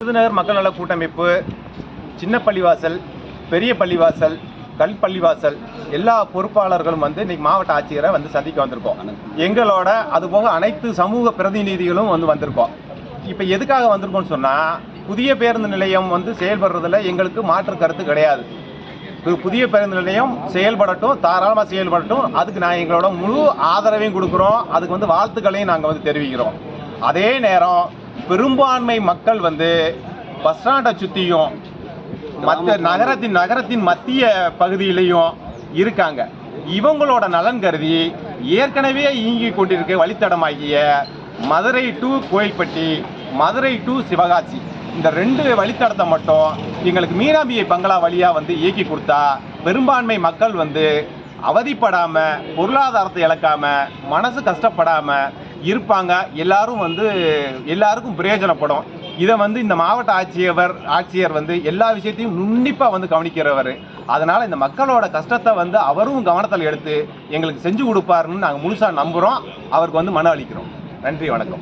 விருதுநகர் மக்கள் நல கூட்டமைப்பு சின்ன பள்ளிவாசல் பெரிய பள்ளிவாசல் கல் பள்ளிவாசல் எல்லா பொறுப்பாளர்களும் வந்து இன்னைக்கு மாவட்ட ஆட்சியரை வந்து சந்திக்க வந்திருக்கோம். எங்களோட அதுபோக அனைத்து சமூக பிரதிநிதிகளும் வந்து வந்திருக்கோம். இப்போ எதுக்காக வந்திருக்கோம்னு சொன்னால் புதிய பேருந்து நிலையம் வந்து செயல்படுறதுல எங்களுக்கு மாற்று கருத்து கிடையாது. புதிய பேருந்து நிலையம் செயல்படட்டும் தாராளமாக செயல்படட்டும். அதுக்கு நான் எங்களோட முழு ஆதரவையும் கொடுக்குறோம். அதுக்கு வந்து வாழ்த்துக்களையும் நாங்கள் வந்து தெரிவிக்கிறோம். அதே நேரம் பெரும்பான்மை மக்கள் வந்து பஸ் ஸ்டாண்டை சுற்றியும் மற்ற நகரத்தின் நகரத்தின் மத்திய பகுதியிலையும் இருக்காங்க. இவங்களோட நலன் கருதி ஏற்கனவே இயங்கி கொண்டிருக்க வழித்தடமாகிய மதுரை டு கோயில்பட்டி மதுரை டு சிவகாசி. இந்த ரெண்டு வழித்தடத்தை மட்டும் எங்களுக்கு மீனாபியை பங்களா வழியாக வந்து இயக்கி கொடுத்தா பெரும்பான்மை மக்கள் வந்து அவதிப்படாமல் பொருளாதாரத்தை இழக்காமல் மனசு கஷ்டப்படாமல் இருப்பாங்க. எல்லாரும் வந்து எல்லாருக்கும் பிரயோஜனப்படும். இதை வந்து இந்த மாவட்ட ஆட்சியர் ஆட்சியர் வந்து எல்லா விஷயத்தையும் நுண்ணிப்பாக வந்து கவனிக்கிறவர். அதனால் இந்த மக்களோட கஷ்டத்தை வந்து அவரும் கவனத்தில் எடுத்து எங்களுக்கு செஞ்சு கொடுப்பாருன்னு நாங்கள் முழுசாக நம்புகிறோம் அவருக்கு வந்து மன அளிக்கிறோம். நன்றி வணக்கம்.